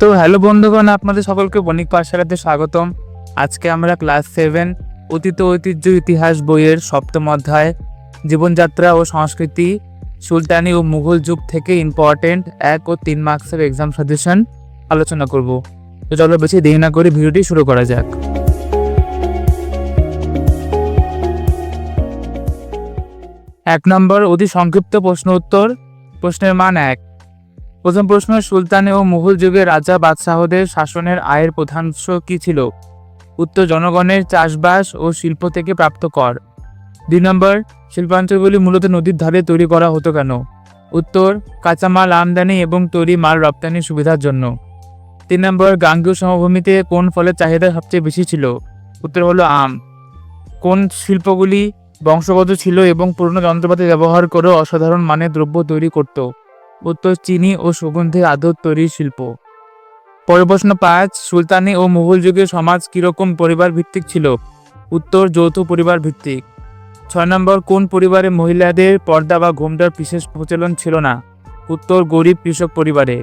তো হ্যালো বন্ধুগণ, আপনাদের সকলকে বণিক পাঠশালাতে স্বাগতম। আজকে আমরা ক্লাস সেভেন, অতীত ঐতিহ্য ইতিহাস বইয়ের সপ্তম অধ্যায়, জীবনযাত্রা ও সংস্কৃতি, সুলতানি ও মুঘল যুগ থেকে ইম্পর্টেন্ট এক ও তিন মার্কসের এক্সাম সাজেশন আলোচনা করব। তো চলো বেশি দেরি না করে ভিডিওটি শুরু করা যাক। এক নম্বর, অতি সংক্ষিপ্ত প্রশ্ন উত্তর, প্রশ্নের মান এক। প্রথম প্রশ্ন, সুলতানি ও মুঘল যুগে রাজা বাদশাহদের শাসনের আয়ের প্রধান উৎস কী ছিল? উত্তর, জনগণের চাষবাস ও শিল্প থেকে প্রাপ্ত কর। দুই নম্বর, শিল্পাঞ্চলগুলি মূলত নদীর ধারে তৈরি করা হতো কেন? উত্তর, কাঁচামাল আমদানি এবং তৈরি মাল রপ্তানির সুবিধার জন্য। তিন নম্বর, গাঙ্গেয় সমভূমিতে কোন ফলের চাহিদা সবচেয়ে বেশি ছিল? উত্তর হলো আম। কোন শিল্পগুলি বংশগত ছিল এবং পুরনো যন্ত্রপাতি ব্যবহার করে অসাধারণ মানের দ্রব্য তৈরি করত? উত্তর চিনি ও সুগন্ধি আদর তৈরির শিল্প। পরের প্রশ্ন পাঁচ, সুলতানি ও মুঘল যুগের সমাজ কীরকম পরিবার ভিত্তিক ছিল? উত্তর, যৌথ পরিবার ভিত্তিক ছয় নম্বর, কোন পরিবারে মহিলাদের পর্দা বা ঘোমটার বিশেষ প্রচলন ছিল না? উত্তর, গরিব কৃষক পরিবারে।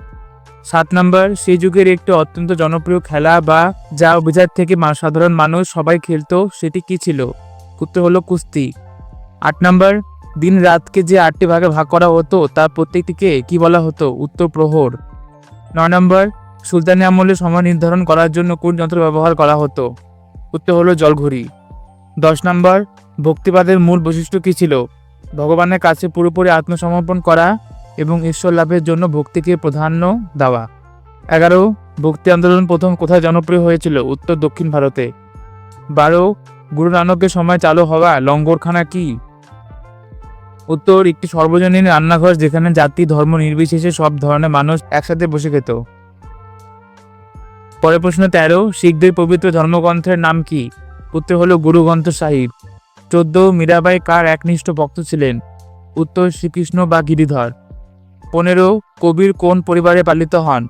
সাত নম্বর, সেই যুগের একটি অত্যন্ত জনপ্রিয় খেলা বা যা অভিজাত থেকে সাধারণ মানুষ সবাই খেলতো, সেটি কি ছিল? উত্তর হলো কুস্তি। আট নম্বর দিন রাতকে যে আটটি ভাগে ভাগ করা হতো, তার প্রত্যেকটিকে কি বলা হতো? উত্তর প্রহর। নয় নম্বর, সুলতানি আমলে সময় নির্ধারণ করার জন্য কোন যন্ত্র ব্যবহার করা হতো? উত্তর হলো জলঘড়ি। দশ নম্বর, ভক্তিবাদের মূল বৈশিষ্ট্য কী ছিল? ভগবানের কাছে পুরোপুরি আত্মসমর্পণ করা এবং ঈশ্বর লাভের জন্য ভক্তিকে প্রাধান্য দেওয়া। এগারো, ভক্তি আন্দোলন প্রথম কোথায় জনপ্রিয় হয়েছিল? উত্তর দক্ষিণ ভারতে। বারো, গুরু নানকের সময় চালু হওয়া লঙ্গরখানা কি? উত্তর, একটি সর্বজনীন রান্নাঘর যেখানে জাতি, ধর্ম নির্বিশেষে সব ধরনের মানুষ একসাথে বসে খেত। পরের প্রশ্ন তেরো, শিখদের পবিত্র ধর্মগ্রন্থের নাম কি? উত্তর হলো গুরু গ্রন্থ সাহিব। চোদ্দ, মীরাবাই কার একনিষ্ঠ ভক্ত ছিলেন? উত্তর, শ্রীকৃষ্ণ বা গিরিধর। পনেরো, কবির কোন পরিবারে পালিত হন?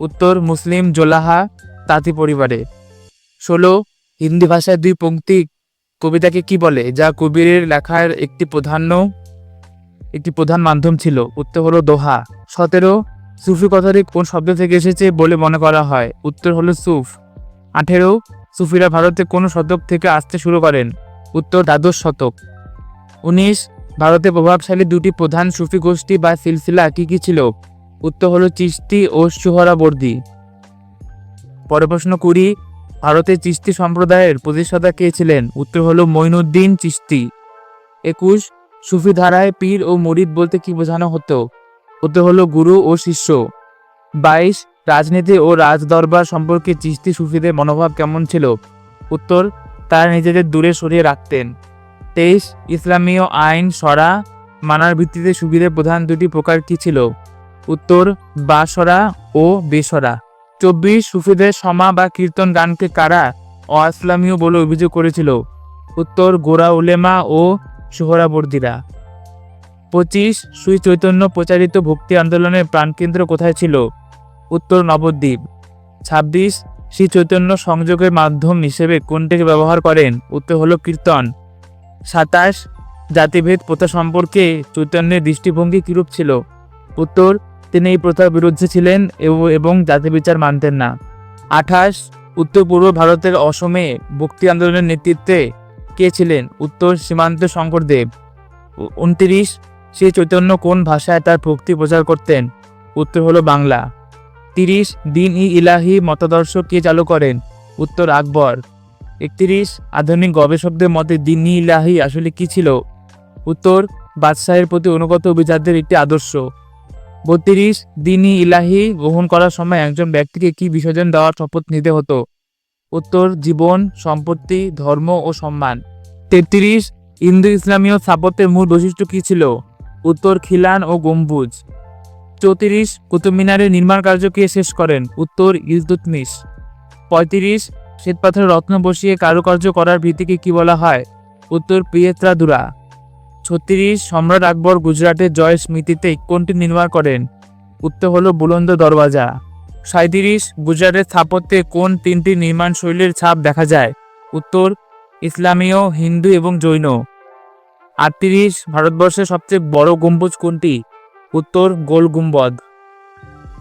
উত্তর, মুসলিম, জোলাহা, তাঁতি পরিবারে। ষোলো, হিন্দি ভাষায় দুই পংক্তি কবিতাকে কি বলে? যা কবিরের লেখার একটি প্রাধান্য একটি প্রধান মাধ্যম ছিল, উত্তর হলো দোহা। সতেরো, সুফি কথাটি কোন শব্দ থেকে এসেছে বলে মনে করা হয়? উত্তর হলো সুফ। আঠেরো, সুফিরা ভারতে কোন শতক থেকে আসতে শুরু করেন? উত্তর দ্বাদশ শতক। উনিশ, ভারতে প্রভাবশালী দুটি প্রধান সুফি গোষ্ঠী বা সিলসিলা কি কি ছিল? উত্তর হলো চিস্তি ও সুহরাবর্দী পরে প্রশ্ন কুড়ি, ভারতে চিস্তি সম্প্রদায়ের প্রতিষ্ঠাতা কে ছিলেন? উত্তর হলো মঈনুদ্দিন চিস্তি একুশ সুফি ধারায় পীর ও মরিদ বলতে কি বোঝানো হতো? উত্তর হলো গুরু ও শিষ্য। বাইশ, রাজনীতি ও রাজদরবার সম্পর্কে চিস্তি সুফিদের মনোভাব কেমন ছিল? উত্তর, তারা নিজেদের দূরে সরিয়ে রাখতেন। তেইশ, ইসলামীয় আইন সরা মানার ভিত্তিতে সুবিধের প্রধান দুটি প্রকার কি ছিল? উত্তর, বাসরা ও বেসরা। চব্বিশ, সুফিদের সমা বা কীর্তন গানকে কারা অইসলামীয় বলে অভিযোগ করেছিল? উত্তর, গোরা উলেমা ও সোহরাবর্দীরা। পঁচিশ, শ্রী চৈতন্য প্রচারিত ভক্তি আন্দোলনের প্রাণকেন্দ্র কোথায় ছিল? উত্তর নবদ্বীপ। ছাব্বিশ, শ্রী চৈতন্য সংযোগের মাধ্যম হিসেবে কোনটিকে ব্যবহার করেন? উত্তর হল কীর্তন। সাতাশ, জাতিভেদ প্রথা সম্পর্কে চৈতন্যের দৃষ্টিভঙ্গি কীরূপ ছিল? উত্তর, তিনি এই প্রথার বিরুদ্ধে ছিলেন এব- জাতি বিচার মানতেন না। আঠাশ উত্তর পূর্ব ভারতের অসমে ভক্তি আন্দোলনের নেতৃত্বে কে ছিলেন উত্তর সীমান্ত শঙ্করদেব উনত্রিশ, শ্রী চৈতন্য কোন ভাষায় তার ভক্তি প্রচার করতেন? উত্তর হলো বাংলা। তিরিশ, দিন ই ইলাহি মতাদর্শ কে চালু করেন? উত্তর আকবর। একত্রিশ, আধুনিক গবেষকদের মতে দিন ই ইলাহি আসলে কি ছিল? উত্তর, বাদশাহের প্রতি অনুগত অভিজাতদের একটি আদর্শ। বত্রিশ দিনই ইলাহি গ্রহণ করার সময় একজন ব্যক্তিকে কি বিসর্জন দেওয়ার শপথ নিতে হতো? উত্তর, জীবন, সম্পত্তি, ধর্ম ও সম্মান। তেত্রিশ হিন্দু ইসলামীয় স্থাপত্যের মূল বৈশিষ্ট্য কী ছিল? উত্তর, খিলান ও গম্বুজ। চৌত্রিশ, কুতুব মিনারের নির্মাণ কার্য কে শেষ করেন? উত্তর, ইলতুতমিশ। পঁয়ত্রিশ, শ্বেতপাথরে রত্ন বসিয়ে কারুকার্য করার ভিত্তিকে কি বলা হয়? উত্তর, পিয়েত্রাদুরা। ছত্রিশ, সম্রাট আকবর গুজরাটের জয় স্মৃতিতে কোনটি নির্মাণ করেন? উত্তর হল বুলন্দ দরওয়াজা। সাঁত্রিশ গুজরাটের স্থাপত্যে কোন তিনটি নির্মাণ শৈলীর ছাপ দেখা যায়? উত্তর ইসলামীয়, হিন্দু এবং জৈন। আটত্রিশ, ভারতবর্ষের সবচেয়ে বড় গম্বুজ কোনটি? উত্তর, গোল গুম্বদ।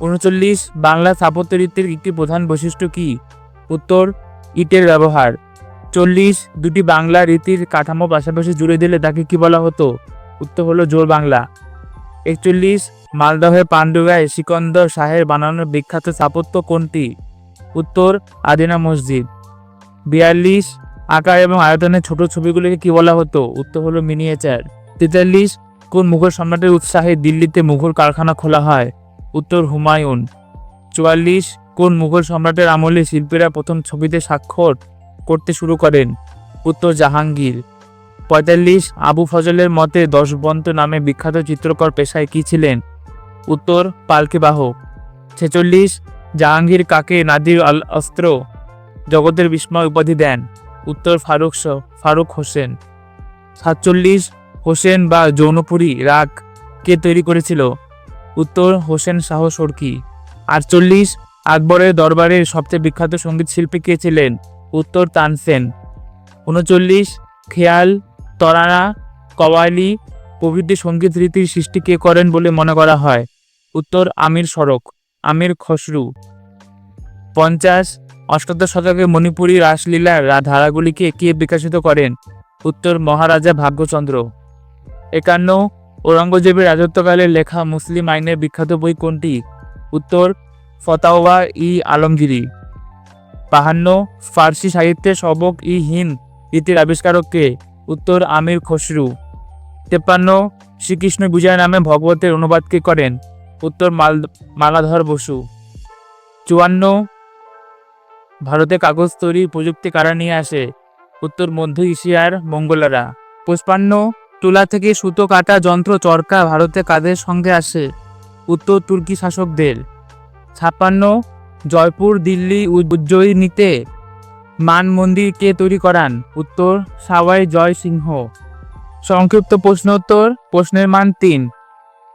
উনচল্লিশ, বাংলা স্থাপত্যরীতির একটি প্রধান বৈশিষ্ট্য কি? উত্তর, ইটের ব্যবহার। চল্লিশ, দুটি বাংলা রীতির কাঠামো পাশাপাশি জুড়ে দিলে তাকে কি বলা হতো? উত্তর হলো জোর বাংলা। একচল্লিশ, মালদহের পাণ্ডুগায় সিকন্দর শাহের বানানো বিখ্যাত স্থাপত্য কোনটি? উত্তর, আদিনা মসজিদ। বিয়াল্লিশ আকার এবং আয়তনের ছোট ছবিগুলিকে কি বলা হতো? উত্তর হলো মিনিয়েচার তেতাল্লিশ, কোন মুঘল সম্রাটের উৎসাহে দিল্লিতে মুঘল কারখানা খোলা হয়? উত্তর, হুমায়ুন। চুয়াল্লিশ, কোন মুঘল সম্রাটের আমলে শিল্পীরা প্রথম ছবিতে স্বাক্ষর করতে শুরু করেন? উত্তর, জাহাঙ্গীর। পঁয়তাল্লিশ, আবু ফজলের মতে দশবন্ত নামে বিখ্যাত চিত্রকর পেশায় কি ছিলেন? উত্তর, পালকি বাহক। ছেচল্লিশ, জাহাঙ্গীর কাকে নাদির আল অস্ত্র জগতের বিস্ময় উপাধি দেন? উত্তর ফারুক ফারুক হোসেন। সাতচল্লিশ, হোসেন বা যৌনপুরী রাগ কে তৈরি করেছিল? উত্তর, হোসেন শাহ সরকি। আটচল্লিশ, আকবরের দরবারের সবচেয়ে বিখ্যাত সংগীত শিল্পী কে ছিলেন? উত্তর তানসেন উনচল্লিশ, খেয়াল, তরানা, কওয়ালি প্রভৃতি সংগীত রীতির সৃষ্টি কে করেন বলে মনে করা হয়। উত্তর, আমির সড়ক, আমির খসরু। পঞ্চাশ অষ্টাদশ শতকে মণিপুরী রাসলীলার ধারাগুলিকে কে বিকশিত করেন? উত্তর মহারাজা ভাগ্যচন্দ্র। একান্ন, ঔরঙ্গজেবের রাজত্বকালে লেখা মুসলিম আইনের বিখ্যাত বই কোনটি? উত্তর, ফতাওয়া ই আলমগিরি। বাহান্ন, ফার্সি সাহিত্যে সবক ই হিন্দ রীতির আবিষ্কারক কে? উত্তর, আমির খসরু। তেপ্পান্ন, শ্রীকৃষ্ণ বিজয় নামে ভগবতের অনুবাদ কে করেন? উত্তর, মাল মালাধর বসু। চুয়ান্ন ভারতে কাগজ তৈরি প্রযুক্তি কারা নিয়ে আসে? উত্তর মধ্য এশিয়ার মঙ্গোলারা। পুষ্পান্ন, তুলা থেকে সুতো কাটা যন্ত্র চরকা ভারতে কাদের সঙ্গে আসে? উত্তর তুর্কি শাসকদের। ছাপ্পান্ন, জয়পুর, দিল্লি উজ্জয়িনীতে মান মন্দির কে তৈরি করান? উত্তর, সাওয়াই জয় সিংহ। সংক্ষিপ্ত প্রশ্নোত্তর প্রশ্নের মান তিন।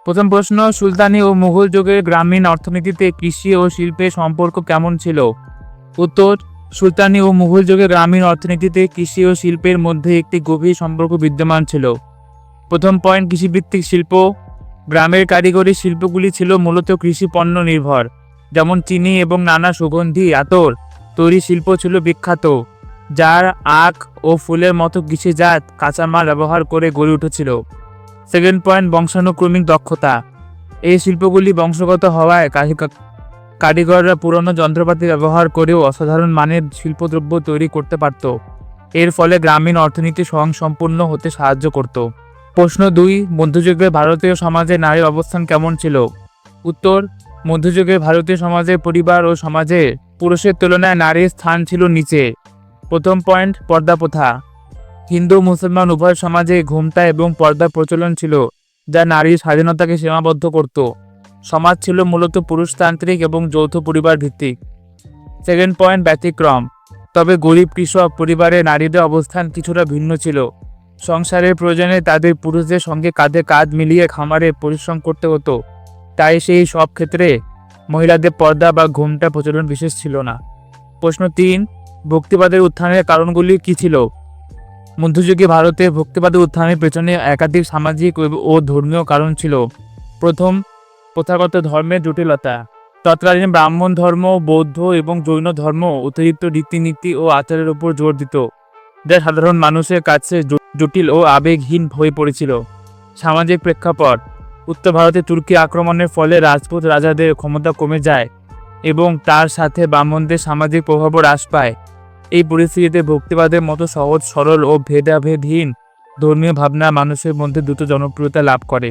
প্রথম প্রশ্ন, সুলতানি ও মুঘল যুগের গ্রামীণ অর্থনীতিতে কৃষি ও শিল্পের সম্পর্ক কেমন ছিল? উত্তর, সুলতানি ও মুঘল যুগে গ্রামীণ অর্থনীতিতে কৃষি ও শিল্পের মধ্যে একটি গভীর সম্পর্ক বিদ্যমান ছিল। প্রথম পয়েন্ট কৃষিভিত্তিক শিল্প। গ্রামের কারিগরি শিল্পগুলি ছিল মূলত কৃষি পণ্য নির্ভর, যেমন চিনি এবং নানা সুগন্ধি, আতর। তৈরি শিল্প ছিল বিখ্যাত, যার আখ ও ফুলের মতো কৃষিজাত কাঁচামাল ব্যবহার করে গড়ে উঠেছিল। সেকেন্ড পয়েন্ট বংশানুক্রমিক দক্ষতা। এই শিল্পগুলি বংশগত হওয়ায় কারিগররা পুরনো যন্ত্রপাতি ব্যবহার করেও অসাধারণ মানের শিল্পদ্রব্য তৈরি করতে পারত। এর ফলে গ্রামীণ অর্থনীতি স্বয়ংসম্পূর্ণ হতে সাহায্য করত। প্রশ্ন দুই, মধ্যযুগে ভারতীয় সমাজে নারীর অবস্থান কেমন ছিল? উত্তর, মধ্যযুগে ভারতীয় সমাজে পরিবার ও সমাজে পুরুষের তুলনায় নারীর স্থান ছিল নিচে। প্রথম পয়েন্ট, পর্দা প্রথা। হিন্দু, মুসলমান উভয় সমাজে ঘুমটা এবং পর্দার প্রচলন ছিল, যা নারীর স্বাধীনতাকে সীমাবদ্ধ করত। সমাজ ছিল মূলত পুরুষতান্ত্রিক এবং যৌথ পরিবার ভিত্তিক। সেকেন্ড পয়েন্ট ব্যতিক্রম। তবে গরিব কৃষক পরিবারে নারীদের অবস্থান কিছুটা ভিন্ন ছিল। সংসারের প্রয়োজনে তাদের পুরুষদের সঙ্গে কাঁধে কাঁধ মিলিয়ে খামারে পরিশ্রম করতে হতো। তাই সেই সব ক্ষেত্রে মহিলাদের পর্দা বা ঘুমটা প্রচলন বিশেষ ছিল না। প্রশ্ন তিন, ভক্তিবাদের উত্থানের কারণগুলি কি ছিল? মধ্যযুগে ভারতে ভক্তিবাদের উত্থানের পেছনে একাধিক সামাজিক ও- ধর্মীয় কারণ ছিল। প্রথম প্রথাগত ধর্মের জটিলতা। তৎকালীন ব্রাহ্মণ ধর্ম, বৌদ্ধ এবং জৈন ধর্ম অতিরিক্ত রীতিনীতি ও আচারের উপর জোর দিত, যা সাধারণ মানুষের কাছে জটিল ও আবেগহীন হয়ে পড়েছিল। সামাজিক প্রেক্ষাপট, উত্তর ভারতে তুর্কি আক্রমণের ফলে রাজপুত রাজাদের ক্ষমতা কমে যায় এবং তার সাথে ব্রাহ্মণদের সামাজিক প্রভাবও হ্রাস পায়। এই পরিস্থিতিতে ভক্তিবাদের মতো সহজ, সরল ও ভেদাভেদহীন ধর্মীয় ভাবনা মানুষের মধ্যে দ্রুত জনপ্রিয়তা লাভ করে।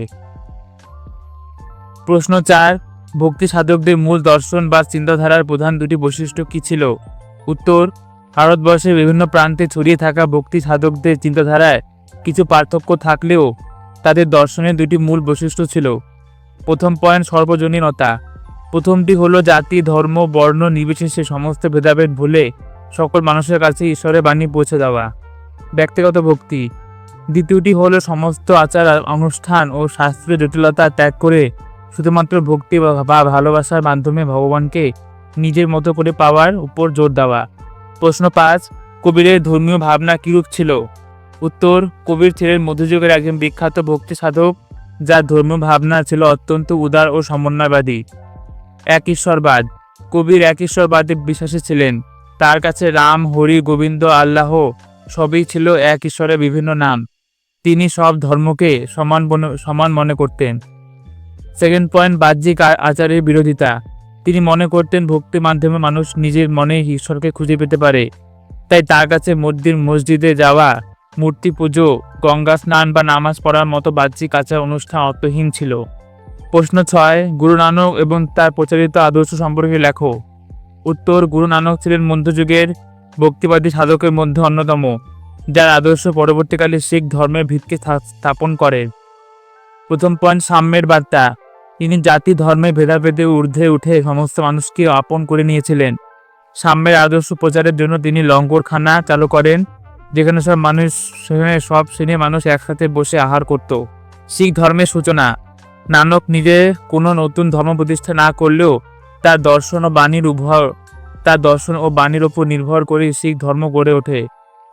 প্রশ্ন চার, ভক্তি সাধকদের মূল দর্শন বা চিন্তাধারার প্রধান দুটি বৈশিষ্ট্য কী ছিল? উত্তর, ভারতবর্ষের বিভিন্ন প্রান্তে ছড়িয়ে থাকা ভক্তি সাধকদের চিন্তাধারায় কিছু পার্থক্য থাকলেও তাদের দর্শনের দুটি মূল বৈশিষ্ট্য ছিল। প্রথম পয়েন্ট, সর্বজনীনতা। প্রথমটি হলো জাতি, ধর্ম, বর্ণ নির্বিশেষে সমস্ত ভেদাভেদ ভুলে সকল মানুষের কাছে ঈশ্বরের বাণী পৌঁছে দেওয়া। ব্যক্তিগত ভক্তি। দ্বিতীয়টি হলো সমস্ত আচার, অনুষ্ঠান ও শাস্ত্রীয় জটিলতা ত্যাগ করে শুধুমাত্র ভক্তি বা- ভালোবাসার মাধ্যমে ভগবানকে নিজের মতো করে পাওয়ার উপর জোর দেওয়া। প্রশ্ন পাঁচ, কবিরের ধর্মীয় ভাবনা কীরূপ ছিল? উত্তর, কবির ছিলেন মধ্যযুগের একজন বিখ্যাত ভক্তি সাধক, যার ধর্মীয় ভাবনা ছিল অত্যন্ত উদার ও সমন্বয়বাদী। এক ঈশ্বরবাদ। কবির এক ঈশ্বরবাদে বিশ্বাসী ছিলেন। তার কাছে রাম, হরি, গোবিন্দ, আল্লাহ সবই ছিল এক ঈশ্বরের বিভিন্ন নাম। তিনি সব ধর্মকে সমান সমান মনে করতেন। সেকেন্ড পয়েন্ট বাহ্যিক আচারের বিরোধিতা। তিনি মনে করতেন ভক্তির মাধ্যমে মানুষ নিজের মনে ঈশ্বরকে খুঁজে পেতে পারে। তাই তার কাছে মসজিদ মসজিদে যাওয়া, মূর্তি পুজো, গঙ্গা স্নান বা নামাজ পড়ার মতো বাহ্যিক আচার অনুষ্ঠান অর্থহীন ছিল। প্রশ্ন ছয়, গুরু নানক এবং তার প্রচারিত আদর্শ সম্পর্কে লেখো। উত্তর, গুরু নানক ছিলেন মধ্যযুগের ভক্তিবাদী সাধকের মধ্যে অন্যতম, যার আদর্শ পরবর্তীকালে শিখ ধর্মের ভিত্তি স্থাপন করে। প্রথম পয়েন্ট সাম্যের বার্তা। তিনি জাতি, ধর্মে ভেদাভেদে ঊর্ধ্বে উঠে সমস্ত মানুষকে আপন করে নিয়েছিলেন। সাম্যের আদর্শ প্রচারের জন্য তিনি লঙ্গরখানা চালু করেন, যেখানে সব মানুষ, সেখানে সব শ্রেণির মানুষ একসাথে বসে আহার করত। শিখ ধর্মের সূচনা। নানক নিজে কোনো নতুন ধর্ম প্রতিষ্ঠা না করলেও তার দর্শন ও বাণীর উভয়, তার দর্শন ও বাণীর ওপর নির্ভর করে শিখ ধর্ম গড়ে ওঠে।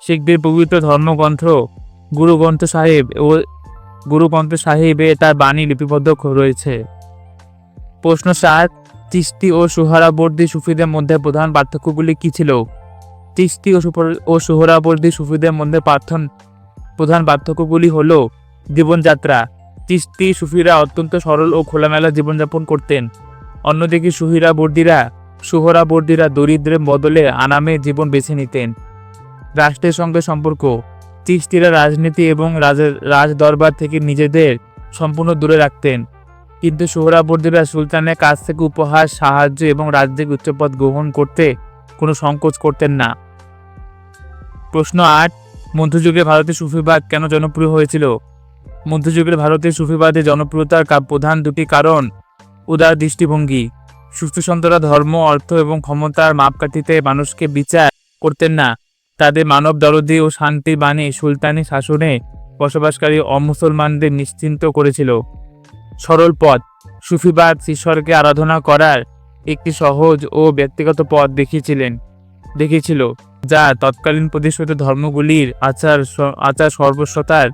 শিখদের পবিত্র ধর্মগ্রন্থ গুরু গ্রন্থ সাহেব ও গুরু গ্রন্থ সাহেবে তার বাণী লিপিবদ্ধ রয়েছে। প্রশ্ন সাত, তিস্তি ও সুহারাবর্দী সুফিদের মধ্যে প্রধান পার্থক্যগুলি কী ছিল? তিস্তি ও সুহরাবর্দী সুফিদের মধ্যে পার্থন প্রধান পার্থক্যগুলি হল জীবনযাত্রা। তিস্তি সুফিরা অত্যন্ত সরল ও খোলামেলা জীবনযাপন করতেন। অন্যদিকে সুহিরা বর্দিরা সুহরা বর্দিরা দরিদ্রের বদলে আনামে জীবন বেছে নিতেন। রাষ্ট্রের সঙ্গে সম্পর্ক। তিস্তিরা রাজনীতি এবং রাজ দরবার থেকে নিজেদের সম্পূর্ণ দূরে রাখতেন। কিন্তু সোহরাবর্দীরা সুলতানের কাছ থেকে উপহার, সাহায্য এবং রাজ্যিক উচ্চপদ গ্রহণ করতে কোনো সংকোচ করতেন না। প্রশ্ন আট মধ্যযুগে ভারতে সুফিবাদ কেন জনপ্রিয় হয়েছিল? মধ্যযুগের ভারতের সুফিবাদের জনপ্রিয়তার প্রধান দুটি কারণ। উদার দৃষ্টিভঙ্গি সুস্থসন্তরা ধর্ম, অর্থ এবং ক্ষমতার মাপকাঠিতে মানুষকে বিচার করতেন না। তাদের মানব দরদি ও শান্তির বাণী সুলতানি শাসনে বসবাসকারী অমুসলমানদের নিশ্চিন্ত করেছিল। সরল পথ। সুফিবাদ ঈশ্বরকে আরাধনা করার একটি সহজ ও ব্যক্তিগত পথ দেখিয়েছিলেন। দেখিয়েছিল, যা তৎকালীন প্রতিষ্ঠিত ধর্মগুলির আচার আচার সর্বস্বতার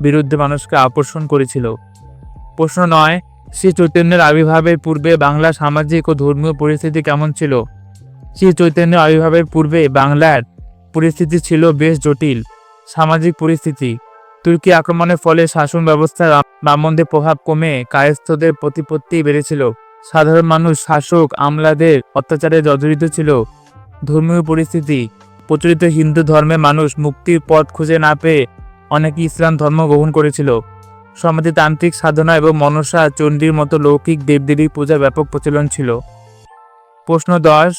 বিরুদ্ধে মানুষকে আকর্ষণ করেছিল। প্রশ্ন নয়, শ্রী চৈতন্যের আবির্ভাবের পূর্বে বাংলার সামাজিক ও ধর্মীয় পরিস্থিতি কেমন ছিল? শ্রী চৈতন্যের আবির্ভাবের পূর্বে বাংলার পরিস্থিতি ছিল বেশ জটিল, সামাজিক পরিস্থিতি। তুর্কি আক্রমণের ফলে শাসন ব্যবস্থার ব্রাহ্মণদের প্রভাব কমে কায়স্থদের প্রতিপত্তি বেড়েছিল। সাধারণ মানুষ, শাসক, আমলাদের অত্যাচারে জর্জরিত ছিল। ধর্মীয় পরিস্থিতি, প্রচলিত হিন্দু ধর্মে মানুষ মুক্তির পথ খুঁজে না পেয়ে অনেকে ইসলাম ধর্ম গ্রহণ করেছিল। সমাজে তান্ত্রিক সাধনা এবং মনসা চণ্ডীর মতো লৌকিক দেবদেবীর পূজা ব্যাপক প্রচলন ছিল। প্রশ্ন দশ,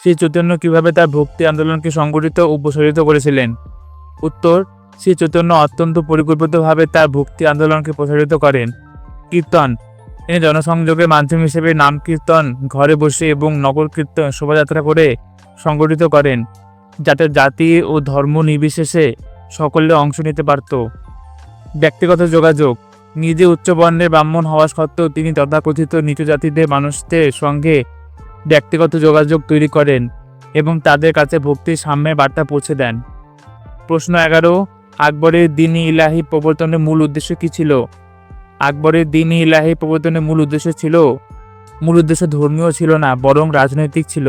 শ্রী চৈতন্য কীভাবে তার ভক্তি আন্দোলনকে সংগঠিত ও প্রসারিত করেছিলেন? উত্তর শ্রী চৈতন্য অত্যন্ত পরিকল্পিতভাবে তার ভক্তি আন্দোলনকে প্রসারিত করেন। কীর্তন। তিনি জনসংযোগের মাধ্যম হিসেবে নাম কীর্তন, ঘরে বসে এবং নগর কীর্তন, শোভাযাত্রা করে সংগঠিত করেন, যাতে জাতি ও ধর্ম নির্বিশেষে সকলে অংশ নিতে পারত। ব্যক্তিগত যোগাযোগ। নিজে উচ্চবর্ণের ব্রাহ্মণ হওয়া সত্ত্বেও তিনি তথাকথিত নিচু জাতিদের মানুষদের সঙ্গে ব্যক্তিগত যোগাযোগ তৈরি করেন এবং তাদের কাছে ভক্তির সাম্যের বার্তা পৌঁছে দেন। প্রশ্ন এগারো আকবরের দিন ইলাহি প্রবর্তনের মূল উদ্দেশ্য কি ছিল? আকবরের দিন ইলাহি প্রবর্তনের মূল উদ্দেশ্য ছিল, মূল উদ্দেশ্য ধর্মীয় ছিল না, বরং রাজনৈতিক ছিল।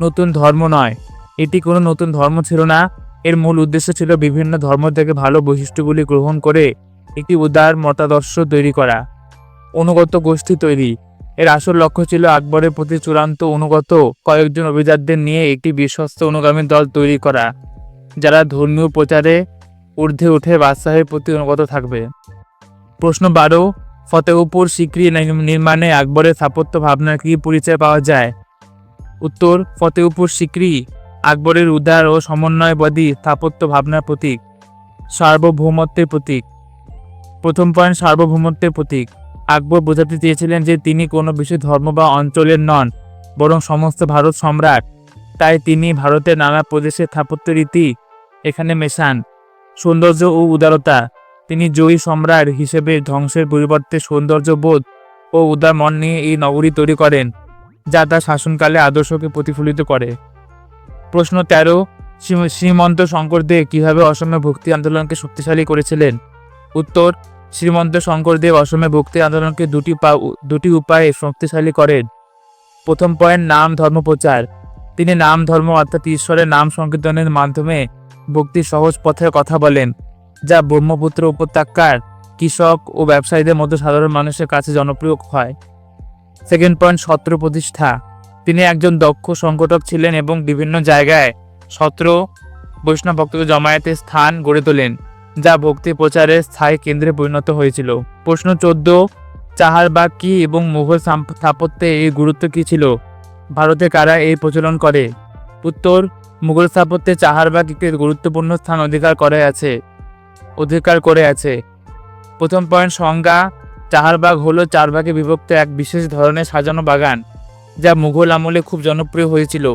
নতুন ধর্ম নয়। এটি কোনো নতুন ধর্ম ছিল না। এর মূল উদ্দেশ্য ছিল বিভিন্ন ধর্ম থেকে ভালো বৈশিষ্ট্যগুলি গ্রহণ করে একটি উদার মতাদর্শ তৈরি করা, অনুগত গোষ্ঠী তৈরি। এর আসল লক্ষ্য ছিল আকবরের প্রতি চূড়ান্ত অনুগত কয়েকজন অভিজাতদের নিয়ে একটি বিশ্বস্ত অনুগামী দল তৈরি করা, যারা ধর্মীয় প্রচারে ঊর্ধ্বে উঠে বাদশাহের প্রতি অনুগত থাকবে। প্রশ্ন বারো, ফতেহপুর সিক্রি নির- নির্মাণে আকবরের স্থাপত্য ভাবনার কি পরিচয় পাওয়া যায়? উত্তর, ফতেহপুর সিক্রি আকবরের উদার ও সমন্বয়বাদী স্থাপত্য ভাবনার প্রতীক, সার্বভৌমত্বের প্রতীক। প্রথম পয়েন্ট, সার্বভৌমত্বের প্রতীক। আকবর বোঝাতে চেয়েছিলেন যে তিনি কোনো বিশেষ ধর্ম বা অঞ্চলের নন, বরং সমস্ত ভারত সম্রাট। তাই তিনি ভারতের নানা প্রদেশের স্থাপত্য রীতি এখানে মেশান। সৌন্দর্য ও উদারতা। তিনি জয়ী সম্রাট হিসেবে ধ্বংসের পরিবর্তে সৌন্দর্যবোধ ও উদার মন নিয়ে এই নগরী তৈরি করেন, যা তার শাসনকালে আদর্শকে প্রতিফলিত করে। প্রশ্ন তেরো, শ্রী- শ্রীমন্ত শঙ্করদেব কীভাবে অসমে ভক্তি আন্দোলনকে শক্তিশালী করেছিলেন? উত্তর, শ্রীমন্ত শঙ্করদেব অসমে ভক্তি আন্দোলনকে দুটি পা, দুটি উপায়ে শক্তিশালী করেন। প্রথম পয়েন্ট, নাম, ধর্ম প্রচার। তিনি নাম, ধর্ম অর্থাৎ ঈশ্বরের নাম সংকীর্তনের মাধ্যমে ভক্তির সহজ পথের কথা বলেন, যা ব্রহ্মপুত্র উপত্যকার কৃষক ও ব্যবসায়ীদের মতো সাধারণ মানুষের কাছে জনপ্রিয় হয়। সেকেন্ড পয়েন্ট সত্র প্রতিষ্ঠা। তিনি একজন দক্ষ সংগঠক ছিলেন এবং বিভিন্ন জায়গায় সত্র বৈষ্ণব ভক্তকে জমায়েতের স্থান গড়ে তোলেন, যা ভক্তি প্রচারের স্থায়ী কেন্দ্রে পরিণত হয়েছিল। প্রশ্ন চোদ্দ চাহারবাগ কি এবং মুঘল স্থাপত্যে এর গুরুত্ব কি ছিল? ভারতে কারা এই প্রচলন করে? উত্তর মুঘল স্থাপত্যে চাহারবাগ একটি গুরুত্বপূর্ণ স্থান অধিকার করে আছে, অধিকার করে আছে। প্রথম পয়েন্ট, সংজ্ঞা চাহারবাগ হলো চার ভাগে বিভক্ত এক বিশেষ ধরনের সাজানো বাগান, যা মুঘল আমলে খুব জনপ্রিয় হয়েছিল।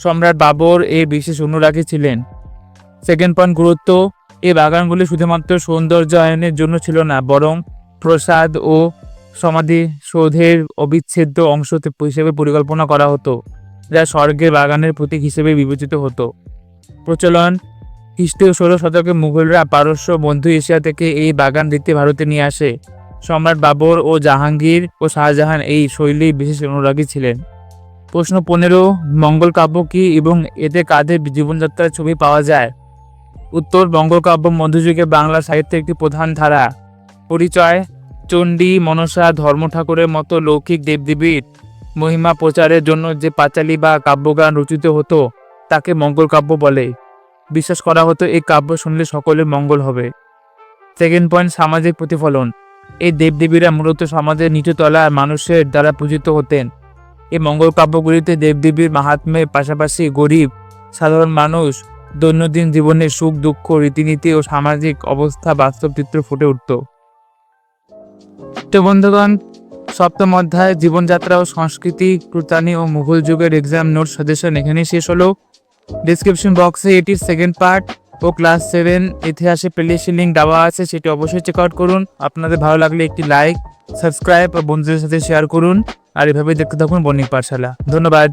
সম্রাট বাবর এই বিশেষ অনুরাগী ছিলেন। সেকেন্ড পয়েন্ট, গুরুত্ব এই বাগানগুলি শুধুমাত্র সৌন্দর্যায়নের জন্য ছিল না, বরং প্রসাদ ও সমাধি সৌধের অবিচ্ছেদ্য অংশ হিসেবে পরিকল্পনা করা হতো। যা স্বর্গের বাগানের প্রতীক হিসেবে বিবেচিত হতো। প্রচলন খ্রিস্টীয় ষোলো শতকে মুঘলরা পারস্য মধ্য এশিয়া থেকে এই বাগান রীতি ভারতে নিয়ে আসে। সম্রাট বাবর ও জাহাঙ্গীর ও শাহজাহান এই শৈলী বিশেষ অনুরাগী ছিলেন। প্রশ্ন পনেরো, মঙ্গল কাব্য কি এবং এতে কাদের জীবনযাত্রার ছবি পাওয়া যায়? উত্তর বঙ্গকাব্য মধ্যযুগে বাংলা সাহিত্যের একটি প্রধান ধারা। পরিচয়, চণ্ডী, মনসা ধর্ম ঠাকুরের মতো লৌকিক দেবদেবীর মহিমা প্রচারের জন্য যে পাঁচালী বা কাব্যগান রচিত হতো, তাকে মঙ্গল কাব্য বলে। বিশ্বাস করা হতো এই কাব্য শুনলে সকলের মঙ্গল হবে। সেকেন্ড পয়েন্ট সামাজিক প্রতিফলন। এই দেবদেবীরা মূলত সমাজের নিচুতলা মানুষের দ্বারা পূজিত হতেন। এই মঙ্গল কাব্যগুলিতে দেবদেবীর মাহাত্ম্যের পাশাপাশি গরিব, সাধারণ মানুষ, দৈনন্দিন জীবনের সুখ, দুঃখ, রীতিনীতি ও সামাজিক অবস্থা বাস্তব চিত্র ফুটে উঠত। তো বন্ধুগণ সপ্তম অধ্যায় জীবনযাত্রা ও সংস্কৃতি, ক্রুতানি ও মুঘল যুগের এক্সাম নোট সাজেশন এখানেই শেষ হলো। ডিসক্রিপশন বক্সে এটির সেকেন্ড পার্ট ও ক্লাস সেভেন ইতিহাসে প্লেলিস্টের লিঙ্ক দেওয়া আছে, সেটি অবশ্যই চেক আউট করুন। আপনাদের ভালো লাগলে একটি লাইক সাবস্ক্রাইব ও বন্ধুদের সাথে শেয়ার করুন। আর এভাবেই দেখতে থাকুন বণিক পাঠশালা। ধন্যবাদ।